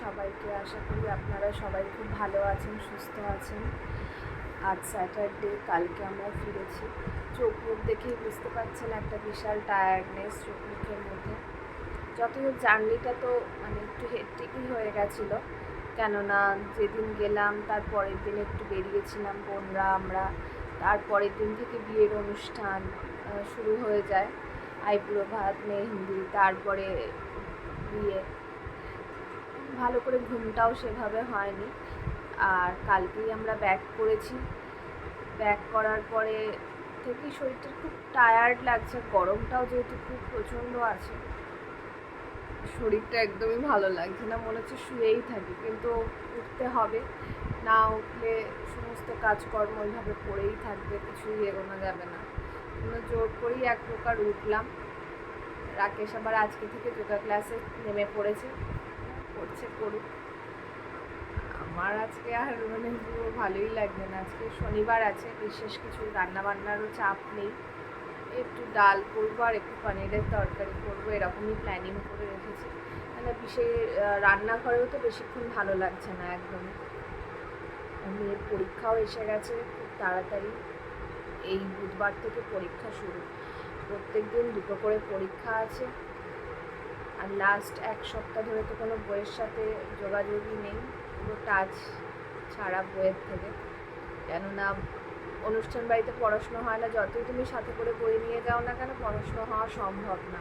সবাইকে আশা করি আপনারা সবাই খুব ভালো আছেন, সুস্থ আছেন। আজ স্যাটারডে, কালকে আমরা ফিরেছি। চোখ মুখ দেখেই বুঝতে পারছেন একটা বিশাল টায়ার্ডনেস চোখ মুখের মধ্যে। যত জার্নিটা তো মানে একটু হেট্টিকই হয়ে গেছিল। কেননা যেদিন গেলাম, তার পরের দিন একটু বেরিয়েছিলাম, বোনরা, আমরা। তারপরের দিন থেকে বিয়ের অনুষ্ঠান শুরু হয়ে যায়। আইবুড়ো ভাত, মেহেন্দি, তারপরে বিয়ে। ভালো করে ঘুমটাও সেভাবে হয়নি। আর কালকেই আমরা ব্যাক করেছি। ব্যাক করার পরে থেকেই শরীরটা খুব টায়ার্ড লাগছে, গরমটাও যেহেতু খুব প্রচণ্ড আছে। শরীরটা একদমই ভালো লাগছে না, মনে হচ্ছে শুয়েই থাকি, কিন্তু উঠতে হবে। না উঠলে সমস্ত কাজকর্ম ওইভাবে পড়েই থাকবে, কিছুই এগোনো যাবে না। কোনো জোর করেই এক প্রকার উঠলাম। রাকেশ আবার আজকে থেকে যোগা ক্লাসে নেমে পড়েছে। করছে, করুক। আমার আজকে আর মানে পুরো ভালোই লাগবে না। আজকে শনিবার আছে, বিশেষ কিছু রান্না বান্নারও চাপ নেই। একটু ডাল করব আর একটু পনিরের তরকারি করব, এরকমই প্ল্যানিং করে রেখেছি। মানে বিশেষ রান্নাঘরেও তো বেশিক্ষণ ভালো লাগছে না একদমই। আর মেয়ের পরীক্ষাও এসে গেছে, খুব তাড়াতাড়ি। এই বুধবার থেকে পরীক্ষা শুরু। প্রত্যেক দিন দুটো করে পরীক্ষা আছে। আর লাস্ট এক সপ্তাহ ধরে তো কোনো বইয়ের সাথে যোগাযোগই নেই। পুরো টাচ ছাড়া বইয়ের থেকে। কেননা অনুষ্ঠান বাড়িতে পড়াশুনো হয় না, যতই তুমি সাথে করে বই নিয়ে যাও না কেন, পড়াশুনো হওয়া সম্ভব না।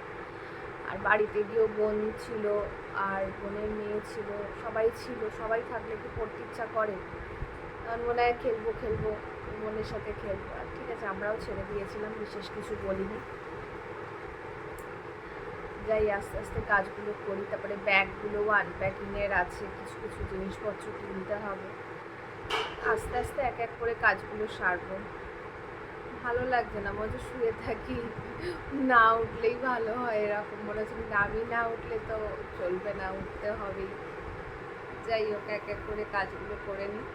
আর বাড়িতে গিয়েও বোন ছিল, আর বোনের মেয়ে ছিল, সবাই ছিল, সবাই থাকলে কি পড়তে ইচ্ছা করে? তখন মনে হয় খেলব খেলব, বোনের সাথে খেলব। আর ঠিক আছে, আমরাও ছেড়ে দিয়েছিলাম, বিশেষ কিছু বলিনি। যাই আস্তে আস্তে কাজগুলো করি, তারপরে ব্যাগগুলোও আনপ্যাকিংয়ের আছে, কিছু কিছু জিনিসপত্র কিনতে হবে। আস্তে আস্তে এক এক করে কাজগুলো সারবো। ভালো লাগছে না মনে শুয়ে থাকি। না উঠলেই ভালো হয় এরকম, মনে হচ্ছে আমি না উঠলে তো চলবে না, উঠতে হবেই। যাই হোক, এক এক করে কাজগুলো করে নিই।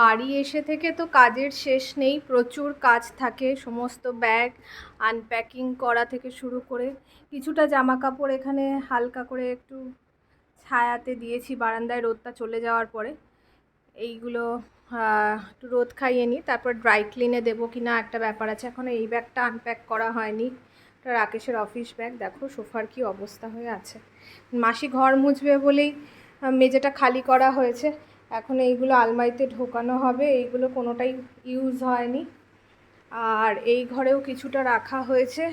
বাড়ি এসে থেকে তো কাজের শেষ নেই, প্রচুর কাজ থাকে, সমস্ত ব্যাগ আনপ্যাকিং করা থেকে শুরু করে কিছুটা জামা কাপড় এখানে হালকা করে একটু ছায়াতে দিয়েছি, বারান্দায় রোদটা চলে যাওয়ার পরে। এইগুলো একটু রোদ খাইয়ে নিই, তারপর ড্রাই ক্লিনে দেবো কি না একটা ব্যাপার আছে, এখন এই ব্যাগটা আনপ্যাক করা হয়নি। এটা রাকেশের অফিস ব্যাগ দেখো সোফার কি অবস্থা হয়ে আছে। মাসি ঘর মুছবে বলেই মেঝেটা খালি করা হয়েছে। এখন এইগুলো আলমারিতে ঢোকানো হবে, এইগুলো কোনোটাই ইউজ হয়নি। আর এই ঘরেও কিছুটা রাখা হয়েছে,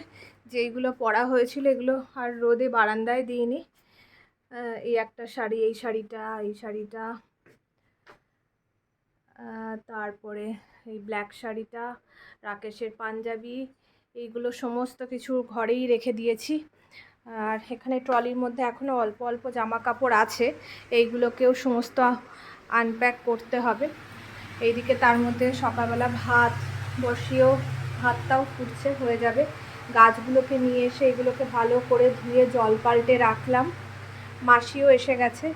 যেইগুলো পরা হয়েছিল এগুলো আর রোদে বারান্দায় দিইনি। এই একটা শাড়ি, এই শাড়িটা এই শাড়িটা। তারপরে এই ব্ল্যাক শাড়িটা, রাকেশের পাঞ্জাবি, এইগুলো সমস্ত কিছু ঘরেই রেখে দিয়েছি। আর এখানে ট্রলির মধ্যে এখনও অল্প অল্প জামা কাপড় আছে, এইগুলোকেও সমস্ত আনপ্যাক করতে হবে। এইদিকে তার মধ্যে সকালবেলা ভাত বসিয়েও ভাতটাও ফুটছে, হয়ে যাবে। গাছগুলোকে নিয়ে এসে এগুলোকে ভালো করে ধুয়ে জল পাল্টে রাখলাম। মাসিও এসে গেছে।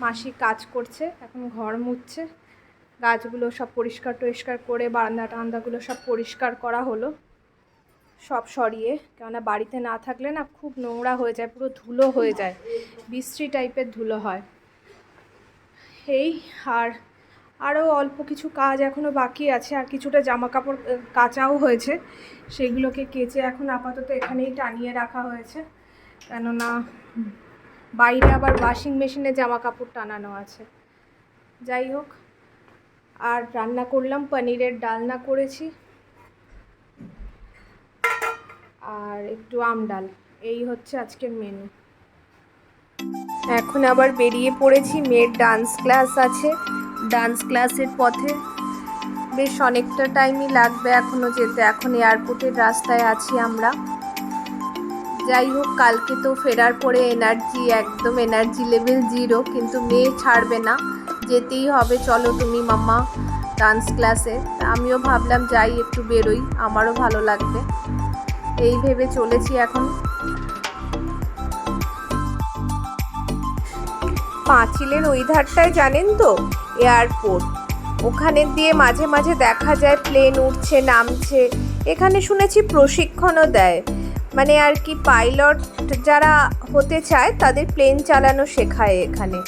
মাসি কাজ করছে, এখন ঘর মুছছে। গাছগুলো সব পরিষ্কার টরিষ্কার করে বারান্দা টান্দাগুলো সব পরিষ্কার করা হলো। সব সরিয়ে, কেননা বাড়িতে না থাকলে না খুব নোংরা হয়ে যায়, পুরো ধুলো হয়ে যায়। বিশ্রী টাইপের ধুলো হয়। এই আর আরও অল্প কিছু কাজ এখনও বাকি আছে, আর কিছুটা জামা কাপড় কাচাও হয়েছে। সেগুলোকে কেচে এখন আপাতত এখানেই টানিয়ে রাখা হয়েছে। কেননা বাইরে আবার ওয়াশিং মেশিনে জামা কাপড় টানানো আছে। যাই হোক, আর রান্না করলাম, পনিরের ডালনা করেছি। আর একটু আম ডাল, এই হচ্ছে আজকের মেনু এখন আবার বেরিয়ে পড়েছি, মেয়ের ডান্স ক্লাস আছে। ডান্স ক্লাসের পথে বেশ অনেকটা টাইমই লাগবে এখনও যেতে। এখন এয়ারপোর্টের রাস্তায় আছি আমরা। যাই হোক, কালকে তো ফেরার পরে এনার্জি একদম এনার্জি লেভেল জিরো কিন্তু মেয়ে ছাড়বে না। যেতেই হবে, চলো তুমি মাম্মা ডান্স ক্লাসে আমিও ভাবলাম যাই, একটু বেরোই, আমারও ভালো লাগবে। এই ভেবে চলেছি এখন। পাঁচিলের ওই ধারটায় জানেন তো? এয়ারপোর্ট। ওখানে দিয়ে মাঝে মাঝে দেখা যায়, প্লেন উঠছে, নামছে। এখানে শুনেছি প্রশিক্ষণও দেয়। মানে আর কি পাইলট যারা হতে চায়, তাদের প্লেন চালানো শেখায় এখানে।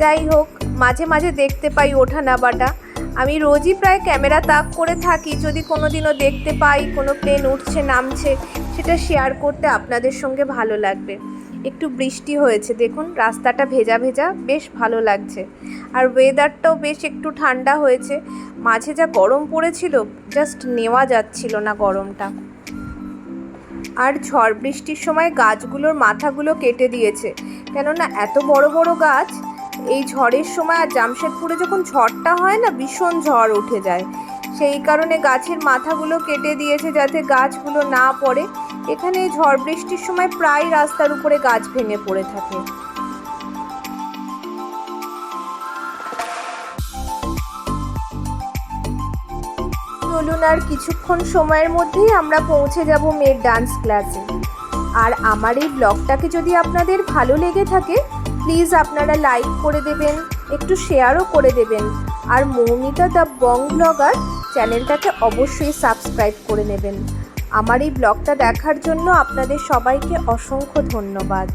যাই হোক, মাঝে মাঝে দেখতে পাই ওঠা নামাটা। আমি রোজই প্রায় ক্যামেরা তাক করে থাকি, যদি কোনো দিনও দেখতে পাই কোনো প্লেন উঠছে, নামছে, সেটা শেয়ার করতে আপনাদের সঙ্গে ভালো লাগবে। একটু বৃষ্টি হয়েছে। দেখুন, রাস্তাটা ভেজা ভেজা, বেশ ভালো লাগছে। আর ওয়েদারটাও বেশ একটু ঠান্ডা হয়েছে। মাঝে যা গরম পড়েছিল জাস্ট নেওয়া যাচ্ছিল না গরমটা। আর ঝড় বৃষ্টির সময় গাছগুলোর মাথাগুলো কেটে দিয়েছে। কেননা, এত বড় বড় গাছ, এই ঝড়ের সময় আর জামশেদপুরে যখন ঝড়টা হয় না, ভীষণ ঝড় উঠে যায়। সেই কারণে গাছের মাথাগুলো কেটে দিয়েছে যাতে গাছগুলো না পড়ে। এখানে ঝড় বৃষ্টির সময় প্রায় রাস্তার উপরে গাছ ভেঙে পড়ে থাকে। চলুন আর কিছুক্ষণ সময়ের মধ্যেই আমরা পৌঁছে যাব মেয়ের ডান্স ক্লাসে আর আমার এই ব্লগটাকে যদি আপনাদের ভালো লেগে থাকে প্লিজ আপনারা লাইক করে দেবেন, একটু শেয়ারও করে দেবেন। আর মৌমিতা দ্য বং ব্লগার চ্যানেলটাকে অবশ্যই সাবস্ক্রাইব করে নেবেন। আমার এই ব্লগটা দেখার জন্য আপনাদের সবাইকে অসংখ্য ধন্যবাদ।